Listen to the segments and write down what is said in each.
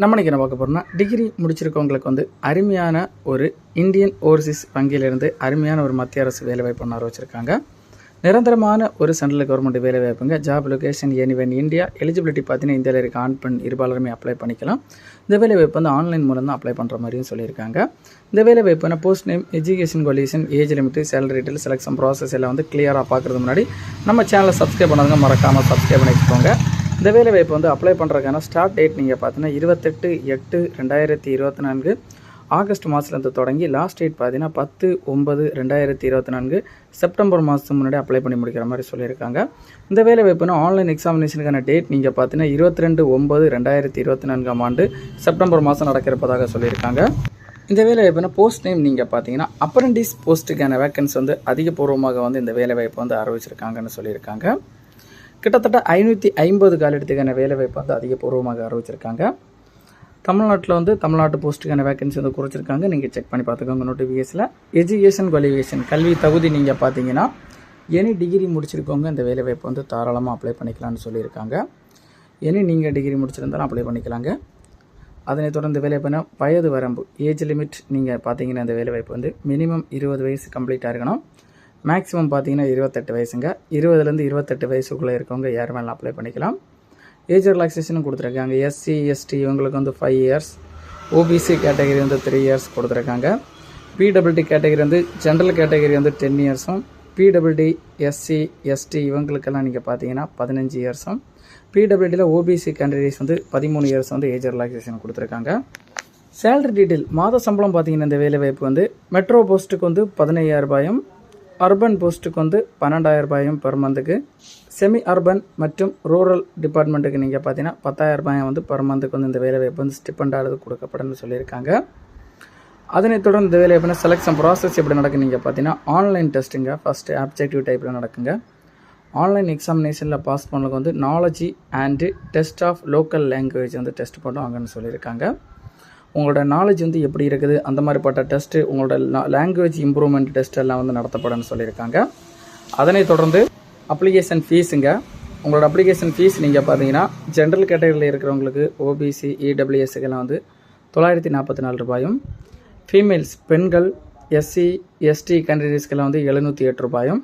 நம்ம இன்னைக்கு என்ன பார்க்க போகிறோம்னா டிகிரி முடிச்சிருக்கவங்களுக்கு வந்து அருமையான ஒரு இந்தியன் ஓவர்சீஸ் வங்கியிலிருந்து அருமையான ஒரு மத்திய அரசு வேலைவாய்ப்பு ஒன்று வச்சுருக்காங்க நிரந்தரமான ஒரு central government வேலைவாய்ப்புங்க job location anyone India eligibility பார்த்தீங்கன்னா இந்தியாவில் இருக்க ஆண் பெண் இருபாலருமே அப்ளை பண்ணிக்கலாம். இந்த வேலைவாய்ப்பு வந்து ஆன்லைன் மூலம் தான் அப்ளை பண்ணுற மாதிரியும் சொல்லியிருக்காங்க. இந்த வேலைவாய்ப்புனா post name education qualification age limit salary detail selection process எல்லாம் வந்து கிளியராக பார்க்குறது முன்னாடி நம்ம சேனலை சப்ஸ்கிரைப் பண்ணாதவங்க மறக்காமல் சப்ஸ்கிரைப் பண்ணிக்கோங்க. இந்த இந்த வேலைவாய்ப்பு வந்து அப்ளை பண்ணுறதுக்கான ஸ்டார்ட் டேட் நீங்கள் பார்த்தீங்கன்னா இருபத்தெட்டு எட்டு ரெண்டாயிரத்தி இருபத்தி நான்கு. ஆகஸ்ட் மாதத்துலேருந்து தொடங்கி லாஸ்ட் டேட் பார்த்தீங்கன்னா பத்து ஒன்பது ரெண்டாயிரத்தி இருபத்தி நான்கு. செப்டம்பர் மாதத்துக்கு முன்னாடி அப்ளை பண்ணி முடிக்கிற மாதிரி சொல்லியிருக்காங்க. இந்த வேலை வாய்ப்புனா ஆன்லைன் எக்ஸாமினேஷனுக்கான டேட் நீங்கள் பார்த்தீங்கன்னா இருபத்தி ரெண்டு ஒம்பது ரெண்டாயிரத்தி இருபத்தி நான்காம் ஆண்டு செப்டம்பர் மாதம் நடக்கிறப்பதாக சொல்லியிருக்காங்க. இந்த வேலை வாய்ப்புனா போஸ்ட் நேம் நீங்கள் பார்த்தீங்கன்னா அப்ரண்டிஸ் போஸ்ட்டுக்கான வேக்கன்ஸ் வந்து அதிகபூர்வமாக வந்து இந்த வேலை வாய்ப்பு வந்து அறிவிச்சிருக்காங்கன்னு சொல்லியிருக்காங்க. கிட்டத்தட்ட ஐநூற்றி ஐம்பது காலிடத்துக்கான வேலை வாய்ப்பு வந்து அதிகபூர்வமாக அறிவிச்சிருக்காங்க. தமிழ்நாட்டில் வந்து தமிழ்நாட்டு போஸ்ட்டுக்கான வேகன்சி வந்து குறைச்சிருக்காங்க. நீங்கள் செக் பண்ணி பார்த்துக்கோங்க நோட்டிஃபிகேஷனில் எஜுகேஷன் குவாலிஃபிகேஷன் கல்வி தகுதி நீங்கள் பார்த்தீங்கன்னா எனி டிகிரி முடிச்சிருக்கவங்க இந்த வேலைவாய்ப்பு வந்து தாராளமாக அப்ளை பண்ணிக்கலாம்னு சொல்லியிருக்காங்க. எனி நீங்கள் டிகிரி முடிச்சிருந்தாலும் அப்ளை பண்ணிக்கலாங்க. அதனைத் தொடர்ந்து வேலை பண்ண வயது வரம்பு ஏஜ் லிமிட் நீங்கள் பார்த்தீங்கன்னா இந்த வேலைவாய்ப்பு வந்து மினிமம் இருபது வயசு கம்ப்ளீட்டாக இருக்கணும். மேக்ஸிமம் பார்த்தீங்கன்னா இருபத்தெட்டு வயசுங்க. இருபதுலேருந்து இருபத்தெட்டு வயசுக்குள்ளே இருக்கவங்க யார் வேணாலும் அப்ளை பண்ணிக்கலாம் ஏஜ் ரிலாக்ஸேஷனும் கொடுத்துருக்காங்க. எஸ்சி எஸ்டி இவங்களுக்கு வந்து ஃபைவ் இயர்ஸ் ஓபிசி கேட்டகரி வந்து த்ரீ இயர்ஸ் கொடுத்துருக்காங்க. பிடபிள்டி கேட்டகரி வந்து ஜென்ரல் கேட்டகரி வந்து டென் இயர்ஸும் பிடபிள்டி எஸ்சி எஸ்டி இவங்களுக்கெல்லாம் நீங்கள் பார்த்தீங்கன்னா பதினஞ்சு இயர்ஸும் பிடபிள்டியில் ஓபிசி கேண்டிடேட்ஸ் வந்து பதிமூணு இயர்ஸ் வந்து ஏஜ் ரிலாக்ஸேஷன் கொடுத்துருக்காங்க. சேலரி டீட்டெயில் மாத சம்பளம் பார்த்தீங்கன்னா இந்த வேலைவாய்ப்பு வந்து மெட்ரோ போஸ்ட்டுக்கு வந்து பதினையாயிரம் ரூபாயும் அர்பன் போஸ்ட்டுக்கு வந்து பன்னெண்டாயிரம் ரூபாயும் பெர் மந்த்துக்கு. செமி அர்பன் மற்றும் ரூரல் டிபார்ட்மெண்ட்டுக்கு நீங்கள் பார்த்தீங்கன்னா பத்தாயிரம் ரூபாயும் வந்து பெர் மந்த்துக்கு வந்து இந்த வேலைவாய்ப்பு வந்து ஸ்டிப்பண்டானது கொடுக்கப்படும் சொல்லியிருக்காங்க. அதனைத் தொடர்ந்து இந்த வேலை எப்படின்னா செலெக்ஷன் ப்ராசஸ் எப்படி நடக்கும் நீங்கள் பார்த்தீங்கன்னா ஆன்லைன் டெஸ்ட்டுங்க ஃபஸ்ட்டு ஆப்ஜெக்டிவ் டைப்பில் நடக்குங்க. ஆன்லைன் எக்ஸாமினேஷனில் பாஸ் பண்ணவங்க வந்து knowledge and test of local language வந்து டெஸ்ட் பண்ணுவாங்கன்னு சொல்லியிருக்காங்க. உங்களோட நாலேஜ் வந்து எப்படி இருக்குது? அந்த மாதிரிப்பட்ட டெஸ்ட்டு உங்களோட லாங்குவேஜ் இம்ப்ரூவ்மெண்ட் டெஸ்ட் எல்லாம் வந்து நடத்தப்படும்னு சொல்லியிருக்காங்க. அதனைத் தொடர்ந்து அப்ளிகேஷன் ஃபீஸுங்க உங்களோட அப்ளிகேஷன் ஃபீஸ் நீங்கள் பார்த்தீங்கன்னா ஜென்ரல் கேட்டகரியில் இருக்கிறவங்களுக்கு ஓபிசி இடபிள்யூஎஸ்க்கெல்லாம் வந்து தொள்ளாயிரத்தி நாற்பத்தி நாலு ரூபாயும் ஃபீமேல்ஸ் பெண்கள் எஸ்சி எஸ்டி கேண்டிடேட்ஸ்க்கெல்லாம் வந்து எழுநூற்றி எட்டு ரூபாயும்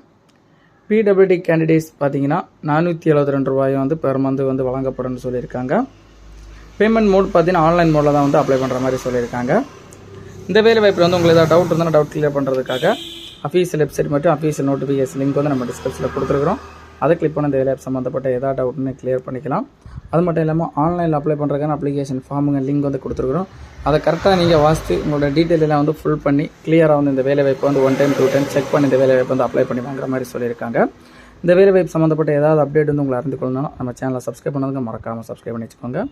பிடபிள்யூடி கேண்டிடேட்ஸ் பார்த்தீங்கன்னா நானூற்றி எழுபத்தி ரெண்டு ரூபாயும் வந்து பெர் மந்த் வந்து வழங்கப்படும்னு சொல்லியிருக்காங்க. பேமெண்ட் மோட் பார்த்தீங்கன்னா ஆன்லைன் மோடில் தான் வந்து அப்ளை பண்ணுற மாதிரி சொல்லியிருக்காங்க. இந்த வேலை வாய்ப்பில் வந்து உங்களுக்கு ஏதாவது டவுட் இருந்தால் டவுட் கிளியர் பண்ணுறதுக்காக அஃபீஷியல் வெப்சைட் மற்றும் அஃபீஷியல் நோட்டிஃபிகேஷன் லிங்க் வந்து நம்ம டிஸ்கிரிப்ஷனில் கொடுத்துருக்குறோம். அதை கிளிக் பண்ண இந்த வேலை சம்மந்தப்பட்ட ஏதாவது டவுட்னு கிளியர் பண்ணிக்கலாம். அது மட்டும் இல்லாமல் ஆன்லைனில் அப்ளை பண்ணுறதுக்கான அப்ளிகேஷன் ஃபார்முங்க லிங்க் வந்து கொடுத்துருக்குறோம். அதை கரெக்டாக நீங்கள் வாசித்து உங்களோட டீட்டெயில் எல்லாம் வந்து ஃபுல் பண்ணி கிளியராக வந்து இந்த வேலைவாய்ப்பு வந்து one time two time check பண்ணி இந்த வேலை வாய்ப்பு வந்து அப்ளை பண்ணி வாங்குற மாதிரி சொல்லியிருக்காங்க. இந்த வேலை வாய்ப்பு சம்மந்தப்பட்ட ஏதாவது அப்டேட் வந்து உங்களை அறிந்து கொள்ளணும் நம்ம சேனலை சப்ஸ்கிரைப் பண்ணதுக்கு மறக்காமல் சப்ஸ்கிரைப் பண்ணி வச்சுக்கோங்க.